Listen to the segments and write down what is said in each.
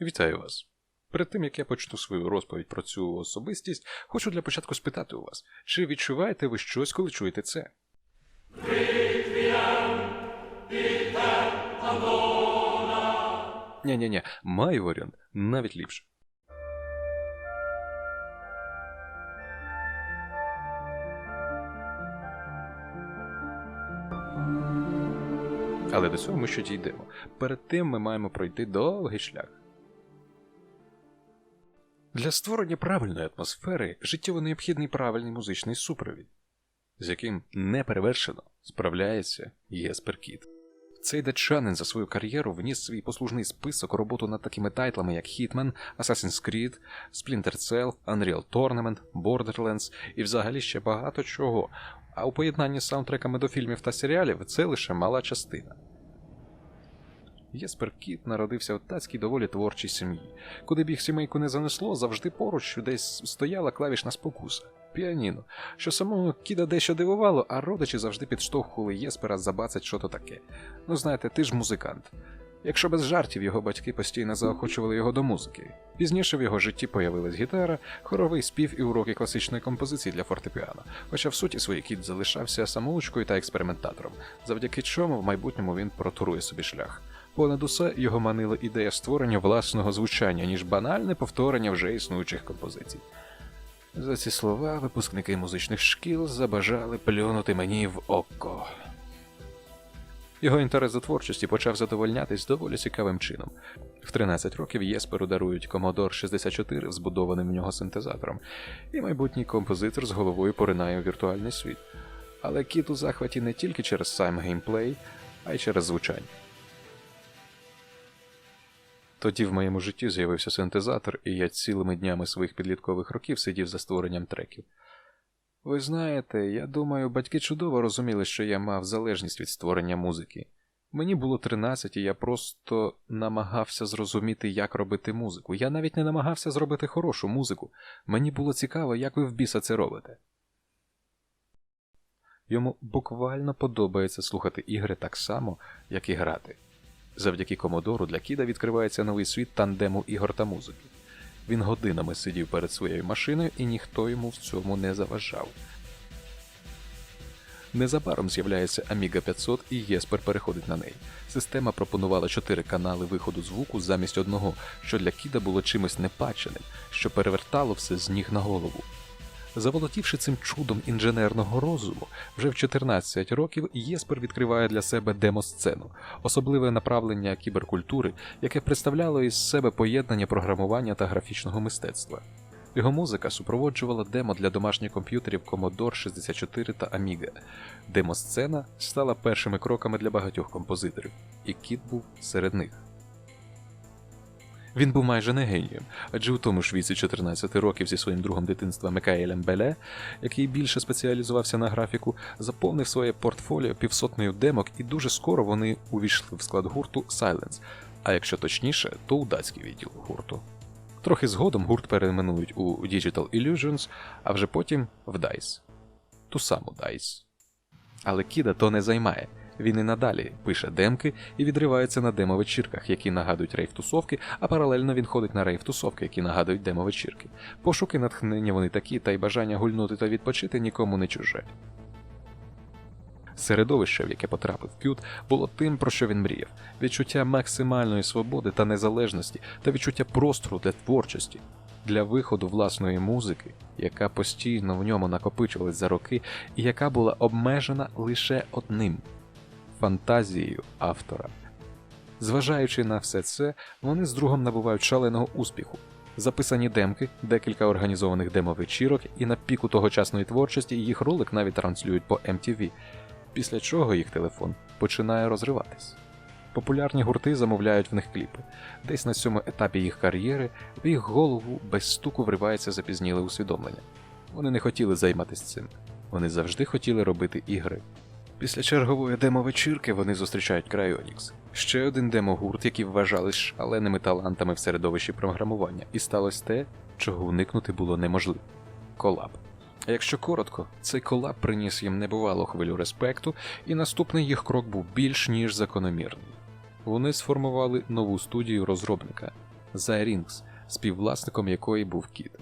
Вітаю вас. Перед тим як я почну свою розповідь про цю особистість, хочу для початку спитати у вас, чи відчуваєте ви щось, коли чуєте це? Ні-ні-ні, маю варіант навіть ліпше. Але до цього ми ще дійдемо. Перед тим ми маємо пройти довгий шлях. Для створення правильної атмосфери життєво необхідний правильний музичний супровід, з яким неперевершено справляється Єспер Кіт. Цей датчанин за свою кар'єру вніс свій послужний список роботу над такими тайтлами, як Hitman, Assassin's Creed, Splinter Cell, Unreal Tournament, Borderlands і взагалі ще багато чого. А у поєднанні з саундтреками до фільмів та серіалів це лише мала частина. Єспер Кіт народився в датській доволі творчій сім'ї. Куди б їх сімейку не занесло, завжди поруч десь стояла клавішна спокуса піаніно, що самого кіда дещо дивувало, а родичі завжди підштовхували Єспера забацать що то таке. Ну знаєте, ти ж музикант. Якщо без жартів його батьки постійно заохочували його до музики. Пізніше в його житті появилась гітара, хоровий спів і уроки класичної композиції для фортепіано, хоча в суті своїй кіт залишався самоучкою та експериментатором, завдяки чому в майбутньому він протурує собі шлях. Понад усе його манила ідея створення власного звучання, ніж банальне повторення вже існуючих композицій. За ці слова випускники музичних шкіл забажали плюнути мені в око. Його інтерес до творчості почав задовольнятись доволі цікавим чином. В 13 років Єсперу дарують Commodore 64 збудованим в нього синтезатором, і майбутній композитор з головою поринає у віртуальний світ. Але кіт у захваті не тільки через сам геймплей, а й через звучання. Тоді в моєму житті з'явився синтезатор, і я цілими днями своїх підліткових років сидів за створенням треків. Ви знаєте, я думаю, батьки чудово розуміли, що я мав залежність від створення музики. Мені було 13, і я просто намагався зрозуміти, як робити музику. Я навіть не намагався зробити хорошу музику. Мені було цікаво, як ви в біса це робите. Йому буквально подобається слухати ігри так само, як і грати. Завдяки Комодору для Кіда відкривається новий світ тандему ігор та музики. Він годинами сидів перед своєю машиною і ніхто йому в цьому не заважав. Незабаром з'являється Amiga 500 і Єспер переходить на неї. Система пропонувала чотири канали виходу звуку замість одного, що для Кіда було чимось непаченим, що перевертало все з ніг на голову. Заволодівши цим чудом інженерного розуму, вже в 14 років Єспер відкриває для себе демосцену, особливе направлення кіберкультури, яке представляло із себе поєднання програмування та графічного мистецтва. Його музика супроводжувала демо для домашніх комп'ютерів Commodore 64 та Amiga. Демосцена стала першими кроками для багатьох композиторів, і Кіт був серед них. Він був майже не генієм, адже у тому ж віці 14 років зі своїм другом дитинства Микаелем Беле, який більше спеціалізувався на графіку, заповнив своє портфоліо півсотнею демок, і дуже скоро вони увійшли в склад гурту Silence, а якщо точніше, то у датський відділ гурту. Трохи згодом гурт перейменують у Digital Illusions, а вже потім в DICE. Ту саму DICE. Але Кіда то не займає. Він і надалі пише демки і відривається на демо-вечірках, які нагадують рейв-тусовки, а паралельно він ходить на рейв-тусовки, які нагадують демо-вечірки. Пошуки натхнення вони такі, та й бажання гульнути та відпочити нікому не чуже. Середовище, в яке потрапив Кют, було тим, про що він мріяв: відчуття максимальної свободи та незалежності та відчуття простору для творчості, для виходу власної музики, яка постійно в ньому накопичувалась за роки, і яка була обмежена лише одним фантазією автора. Зважаючи на все це, вони з другом набувають шаленого успіху. Записані демки, декілька організованих демовечірок, і на піку тогочасної творчості їх ролик навіть транслюють по MTV, після чого їх телефон починає розриватись. Популярні гурти замовляють в них кліпи. Десь на цьому етапі їх кар'єри в їх голову без стуку вривається запізніле усвідомлення. Вони не хотіли займатися цим. Вони завжди хотіли робити ігри. Після чергової демо-вечірки вони зустрічають Cryonix. Ще один демо-гурт, який вважали шаленими талантами в середовищі програмування, і сталося те, чого уникнути було неможливо колаб. А якщо коротко, цей колаб приніс їм небувалу хвилю респекту, і наступний їх крок був більш ніж закономірний. Вони сформували нову студію розробника Zyrinx, співвласником якої був Кіт.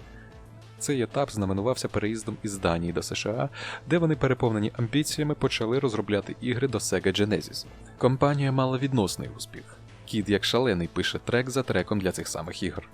Цей етап знаменувався переїздом із Данії до США, де вони, переповнені амбіціями, почали розробляти ігри до Sega Genesis. Компанія мала відносний успіх. Кіт, як шалений, пише трек за треком для цих самих ігор.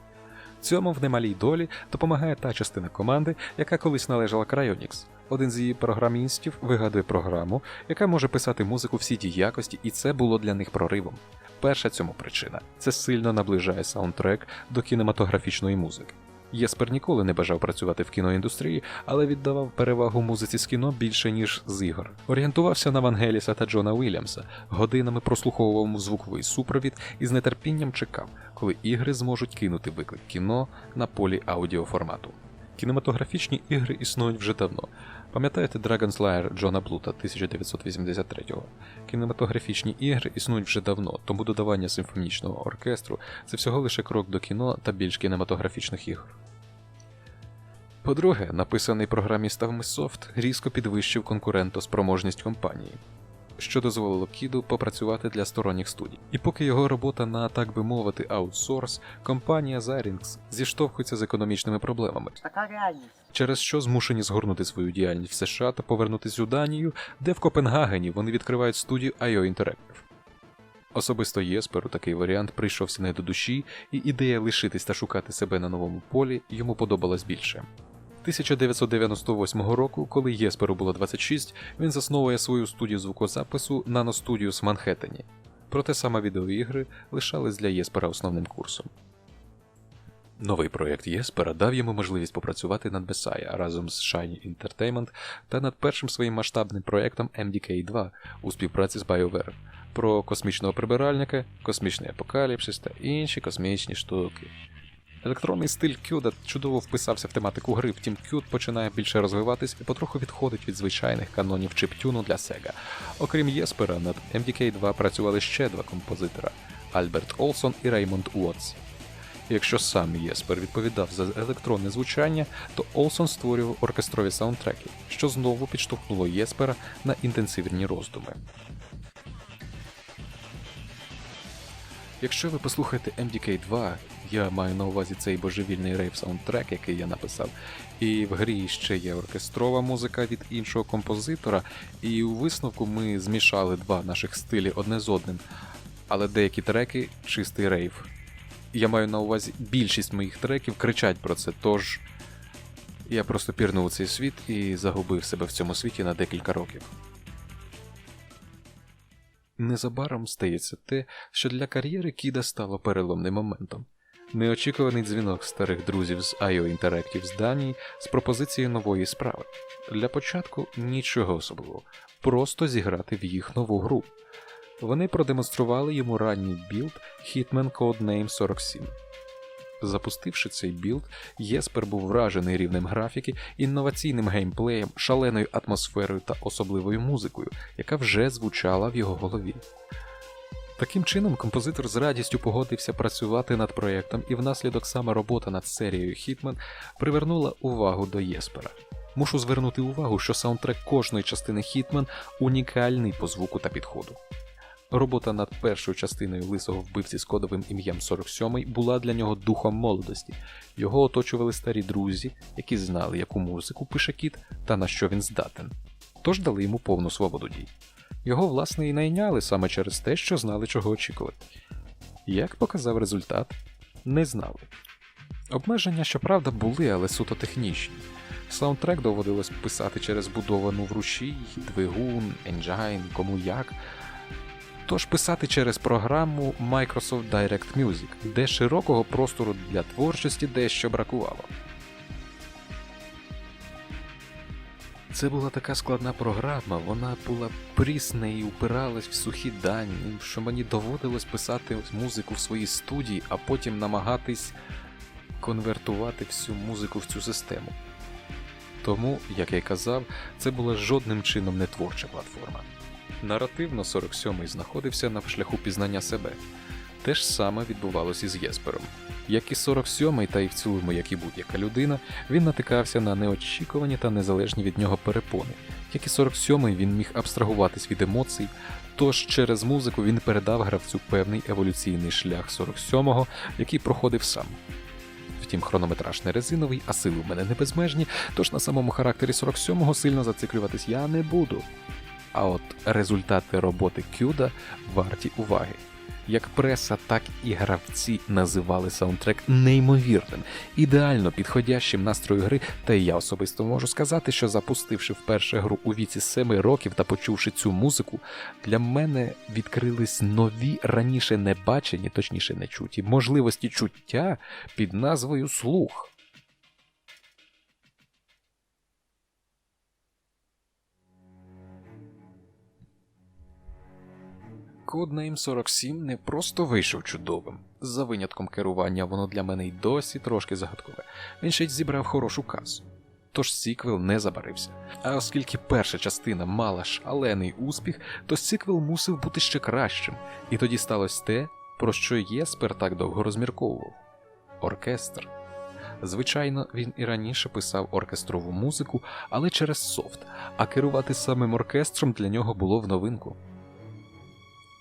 Цьому в немалій долі допомагає та частина команди, яка колись належала Cryonix. Один з її програмістів вигадує програму, яка може писати музику всі ті якості, і це було для них проривом. Перша цьому причина це сильно наближає саундтрек до кінематографічної музики. Єспер ніколи не бажав працювати в кіноіндустрії, але віддавав перевагу музиці з кіно більше ніж з ігор. Орієнтувався на Вангеліса та Джона Уільямса, годинами прослуховував звуковий супровід і з нетерпінням чекав, коли ігри зможуть кинути виклик кіно на полі аудіоформату. Кінематографічні ігри існують вже давно. Пам'ятаєте Dragon's Lair Джона Блута 1983-го? Кінематографічні ігри існують вже давно, тому додавання симфонічного оркестру це всього лише крок до кіно та більш кінематографічних ігор. По-друге, написаний програмістами софт різко підвищив конкурентоспроможність компанії, що дозволило Кіду попрацювати для сторонніх студій. І поки його робота на, так би мовити, аутсорс, компанія Zyrinx зіштовхується з економічними проблемами, Така реальність. через що змушені згорнути свою діяльність в США та повернутись у Данію, де в Копенгагені вони відкривають студію IO Interactive. Особисто Єсперу такий варіант прийшовся не до душі, і ідея лишитись та шукати себе на новому полі йому подобалась більше. 1998 року, коли Єсперу було 26, він засновує свою студію звукозапису Nano Studios в Манхеттені. Проте саме відеоігри лишались для Єспера основним курсом. Новий проєкт Єспера дав йому можливість попрацювати над Besaya разом з Shiny Entertainment та над першим своїм масштабним проєктом MDK2 у співпраці з BioWare про космічного прибиральника, космічний апокаліпсис та інші космічні штуки. Електронний стиль Кюда чудово вписався в тематику гри, втім Кюд починає більше розвиватись і потроху відходить від звичайних канонів чиптюну для Sega. Окрім Єспера, над MDK2 працювали ще два композитора Альберт Олсон і Реймонд Уотс. Якщо сам Єспер відповідав за електронне звучання, то Олсон створював оркестрові саундтреки, що знову підштовхнуло Єспера на інтенсивні роздуми. Якщо ви послухаєте MDK2, я маю на увазі цей божевільний рейв саундтрек, який я написав, і в грі ще є оркестрова музика від іншого композитора, і у висновку ми змішали два наших стилі одне з одним, але деякі треки чистий рейв. Я маю на увазі більшість моїх треків кричать про це, тож я просто пірнув у цей світ і загубив себе в цьому світі на декілька років. Незабаром стається те, що для кар'єри Кіда стало переломним моментом. Неочікуваний дзвінок старих друзів з IO Interactive з Данії з пропозицією нової справи. Для початку нічого особливого, просто зіграти в їх нову гру. Вони продемонстрували йому ранній білд Hitman Codename 47. Запустивши цей білд, Єспер був вражений рівнем графіки, інноваційним геймплеєм, шаленою атмосферою та особливою музикою, яка вже звучала в його голові. Таким чином, композитор з радістю погодився працювати над проєктом, і внаслідок саме робота над серією Hitman привернула увагу до Єспера. Мушу звернути увагу, що саундтрек кожної частини Hitman унікальний по звуку та підходу. Робота над першою частиною лисого вбивці з кодовим ім'ям 47 була для нього духом молодості. Його оточували старі друзі, які знали, яку музику пише кіт та на що він здатен. Тож дали йому повну свободу дій. Його, власне, і найняли саме через те, що знали, чого очікувати. Як показав результат, не знали. Обмеження, щоправда, були, але суто технічні. Саундтрек доводилось писати через будовану в рушій, двигун, енджайн, кому як. Тож писати через програму Microsoft Direct Music, де широкого простору для творчості дещо бракувало. Це була така складна програма, вона була прісна і упиралась в сухі дані, що мені доводилось писати музику в своїй студії, а потім намагатись конвертувати всю музику в цю систему. Тому, як я й казав, це була жодним чином не творча платформа. Наративно 47-й знаходився на шляху пізнання себе. Те ж саме відбувалося з Єспером. Як і 47-й, та й в цілому, як і будь-яка людина, він натикався на неочікувані та незалежні від нього перепони. Як і 47-й, він міг абстрагуватись від емоцій, Тож через музику він передав гравцю певний еволюційний шлях 47-го, який проходив сам. Втім, хронометраж не резиновий, а сили в мене не безмежні, тож на самому характері 47-го сильно зациклюватись я не буду. А от результати роботи Кюда варті уваги. Як преса, так і гравці називали саундтрек неймовірним, ідеально підходящим настрою гри, та й я особисто можу сказати, що запустивши вперше гру у віці 7 років та почувши цю музику, для мене відкрились нові раніше не бачені, точніше не чуті, можливості чуття під назвою слух. Codename 47 не просто вийшов чудовим. За винятком керування воно для мене й досі трошки загадкове. Він ще й зібрав хорошу касу. Тож сіквел не забарився. А оскільки перша частина мала шалений успіх, то сіквел мусив бути ще кращим, і тоді сталося те, про що Єспер так довго розмірковував оркестр. Звичайно, він і раніше писав оркестрову музику, але через софт, а керувати самим оркестром для нього було в новинку.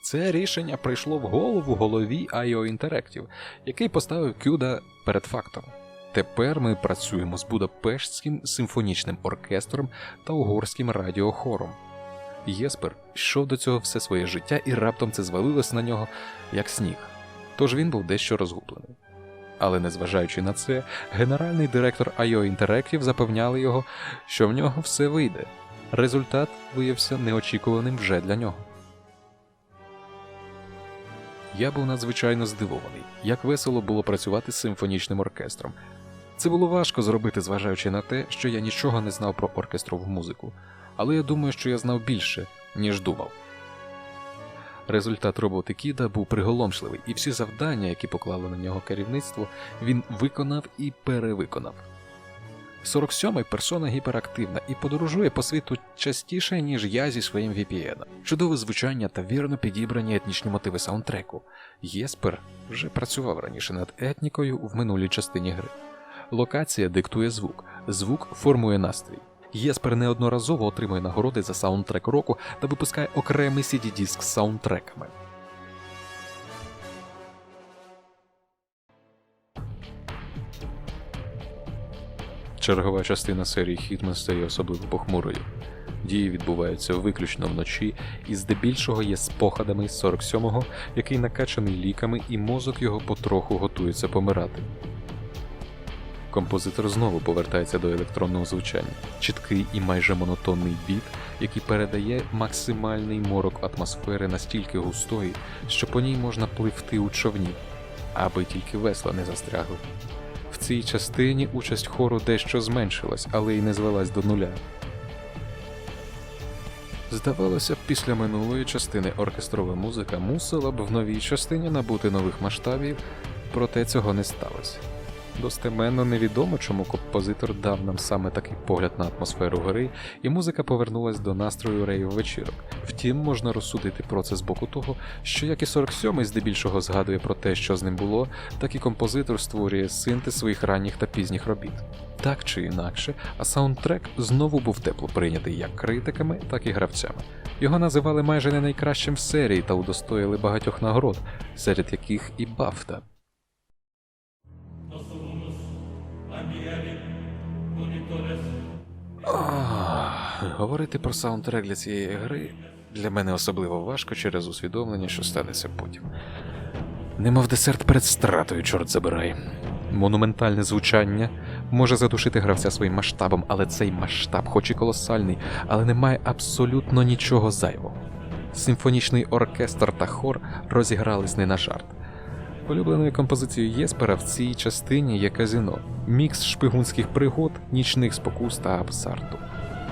Це рішення прийшло в голову голові IO Interactive, який поставив Кюда перед фактом. Тепер ми працюємо з Будапештським симфонічним оркестром та угорським радіохором. Єспер йшов до цього все своє життя і раптом це звалилось на нього як сніг. Тож він був дещо розгублений. Але незважаючи на це, генеральний директор IO Interactive запевняли його, що в нього все вийде. Результат виявився неочікуваним вже для нього. Я був надзвичайно здивований, як весело було працювати з симфонічним оркестром. Це було важко зробити, зважаючи на те, що я нічого не знав про оркестрову музику, але я думаю, що я знав більше, ніж думав. Результат роботи Кіда був приголомшливий, і всі завдання, які поклало на нього керівництво, він виконав і перевиконав. 47-й персона гіперактивна і подорожує по світу частіше, ніж я зі своїм VPN. Чудове звучання та вірно підібрані етнічні мотиви саундтреку. Єспер вже працював раніше над етнікою в минулій частині гри. Локація диктує звук, звук формує настрій. Єспер неодноразово отримує нагороди за саундтрек року та випускає окремий CD-диск з саундтреками. Чергова частина серії Хітмен стає особливо похмурою. Дії відбуваються виключно вночі і здебільшого є спогадами з 47-го, який накачаний ліками, і мозок його потроху готується помирати. Композитор знову повертається до електронного звучання, чіткий і майже монотонний біт, який передає максимальний морок атмосфери настільки густої, що по ній можна пливти у човні, аби тільки весла не застрягли. Цій частині участь хору дещо зменшилась, але й не звелась до нуля. Здавалося б, після минулої частини оркестрова музика мусила б в новій частині набути нових масштабів, проте цього не сталося. Достеменно невідомо, чому композитор дав нам саме такий погляд на атмосферу гри, і музика повернулась до настрою рейв вечірок. Втім, можна розсудити про це з боку того, що як і 47-й здебільшого згадує про те, що з ним було, так і композитор створює синтез своїх ранніх та пізніх робіт. Так чи інакше, а саундтрек знову був тепло прийнятий як критиками, так і гравцями. Його називали майже не найкращим в серії та удостоїли багатьох нагород, серед яких і Бафта. Говорити про саундтрек для цієї гри для мене особливо важко через усвідомлення, що станеться потім. Немов десерт перед стратою, чорт забирай. Монументальне звучання може задушити гравця своїм масштабом, але цей масштаб, хоч і колосальний, але не має абсолютно нічого зайвого. Симфонічний оркестр та хор розігрались не на жарт. Улюбленою композицією Єспера в цій частині є казіно, мікс шпигунських пригод, нічних спокус та абсарту.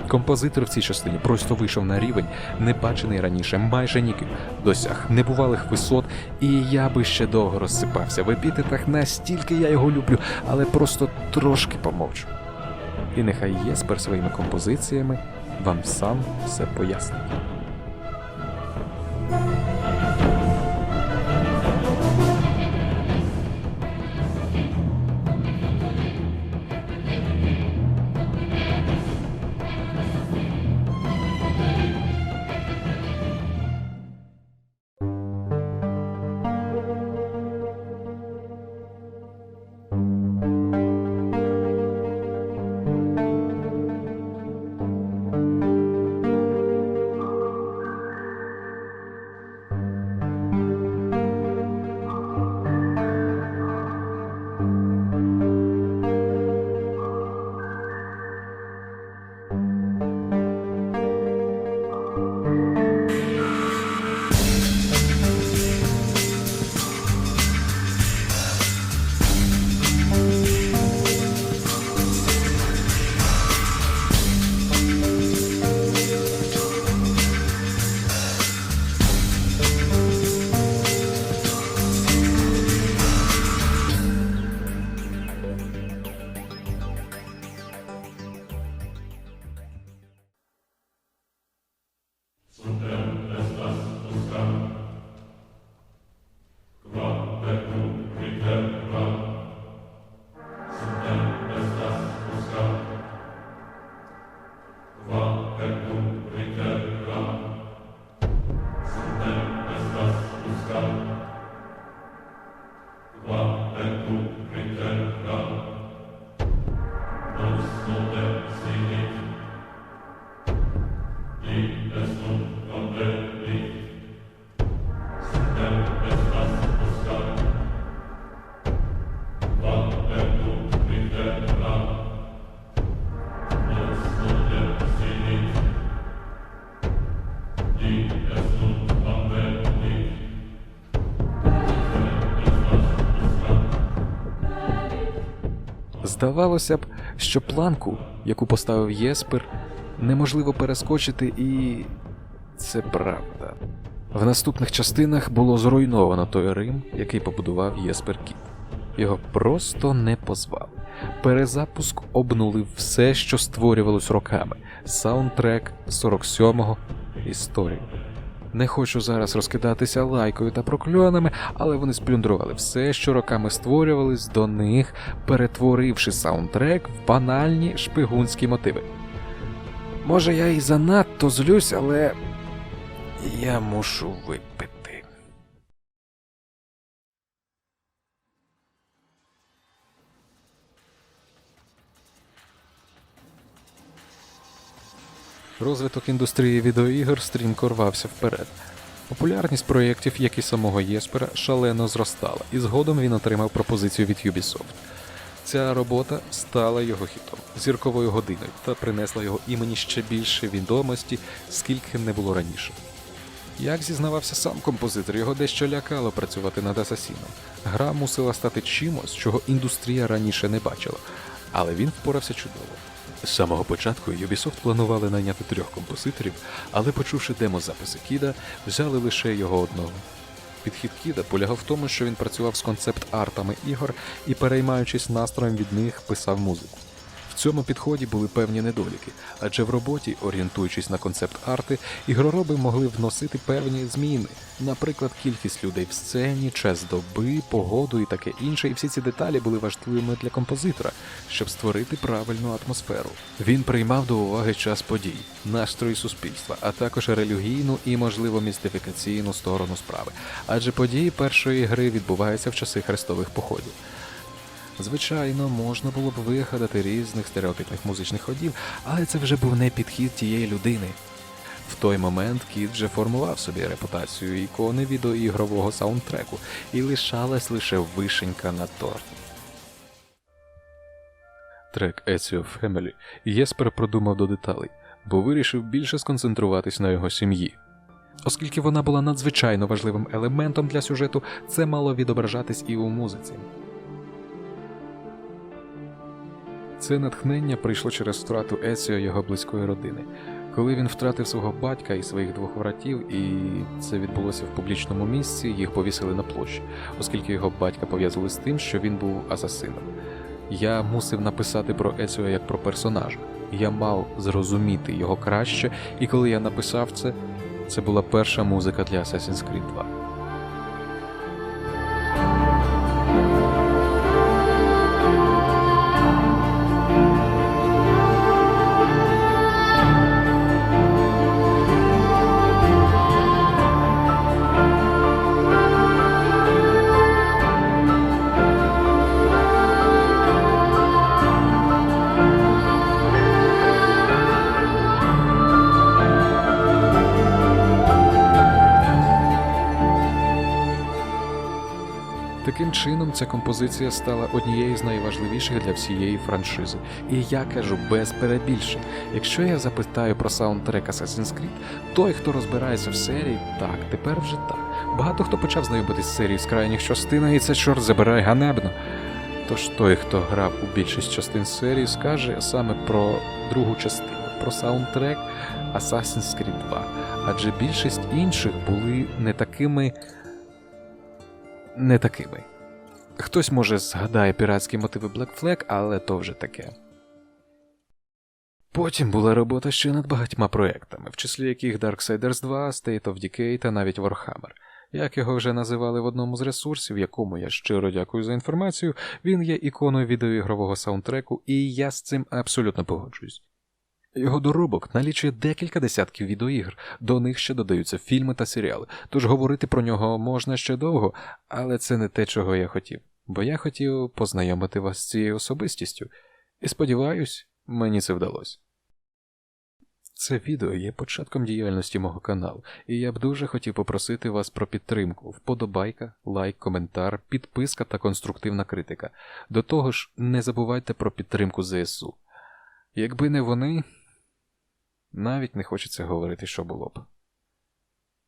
Композитор в цій частині просто вийшов на рівень, не бачений раніше, майже ніким, досяг небувалих висот, і я би ще довго розсипався в епітетах, настільки я його люблю, але просто трошки помовчу. І нехай Єспер своїми композиціями вам сам все пояснить. Здавалося б, що планку, яку поставив Єспер, неможливо перескочити, і це правда. В наступних частинах було зруйновано той Рим, який побудував Єспер Кіт. Його просто не позвали. Перезапуск обнулив все, що створювалось роками. Саундтрек 47-го історію. Не хочу зараз розкидатися лайкою та прокльонами, але вони сплюндрували все, що роками створювались до них, перетворивши саундтрек в банальні шпигунські мотиви. Може, я і занадто злюсь, але я мушу випити. Розвиток індустрії відеоігр стрімко рвався вперед. Популярність проєктів, як і самого Єспера, шалено зростала, і згодом він отримав пропозицію від Ubisoft. Ця робота стала його хітом, зірковою годиною та принесла його імені ще більше відомості, скільки не було раніше. Як зізнавався сам композитор, його дещо лякало працювати над Асасіном. Гра мусила стати чимось, чого індустрія раніше не бачила, але він впорався чудово. З самого початку Ubisoft планували найняти трьох композиторів, але почувши демозаписи Кіда, взяли лише його одного. Підхід Кіда полягав в тому, що він працював з концепт-артами ігор і, переймаючись настроєм від них, писав музику. Цьому підході були певні недоліки, адже в роботі, орієнтуючись на концепт-арти, ігророби могли вносити певні зміни, наприклад, кількість людей в сцені, час доби, погоду і таке інше, і всі ці деталі були важливими для композитора, щоб створити правильну атмосферу. Він приймав до уваги час подій, настрої суспільства, а також релігійну і, можливо, містифікаційну сторону справи, адже події першої гри відбуваються в часи хрестових походів. Звичайно, можна було б вигадати різних стереотипних музичних ходів, але це вже був не підхід тієї людини. В той момент Кіт вже формував собі репутацію ікони відеоігрового саундтреку, і лишалась лише вишенька на торті. Трек Ezio Family Єспер продумав до деталей, бо вирішив більше сконцентруватись на його сім'ї. Оскільки вона була надзвичайно важливим елементом для сюжету, це мало відображатись і у музиці. Це натхнення прийшло через втрату Еціо його близької родини. Коли він втратив свого батька і своїх двох братів, і це відбулося в публічному місці, їх повісили на площі, оскільки його батька пов'язали з тим, що він був асасином. Я мусив написати про Еціо як про персонажа. Я мав зрозуміти його краще, і коли я написав це, це була перша музика для Assassin's Creed 2. Чином, ця композиція стала однією з найважливіших для всієї франшизи. І я кажу без перебільшень. Якщо я запитаю про саундтрек Assassin's Creed, той, хто розбирається в серії, так, тепер вже так. Багато хто почав знайомитись з серією з крайніх частин, і це чорт забирай ганебно. Тож той, хто грав у більшість частин серії, скаже саме про другу частину, про саундтрек Assassin's Creed 2. Адже більшість інших були не такими не такими. Хтось, може, згадає піратські мотиви Black Flag, але то вже таке. Потім була робота ще над багатьма проектами, в числі яких Darksiders 2, State of Decay та навіть Warhammer. Як його вже називали в одному з ресурсів, якому я щиро дякую за інформацію, він є іконою відеоігрового саундтреку, і я з цим абсолютно погоджуюсь. Його доробок налічує декілька десятків відеоігр, до них ще додаються фільми та серіали, тож говорити про нього можна ще довго, але це не те, чого я хотів, бо я хотів познайомити вас з цією особистістю, і сподіваюсь, мені це вдалося. Це відео є початком діяльності мого каналу, і я б дуже хотів попросити вас про підтримку, вподобайка, лайк, коментар, підписка та конструктивна критика. До того ж, не забувайте про підтримку ЗСУ. Якби не вони, навіть не хочеться говорити, що було б.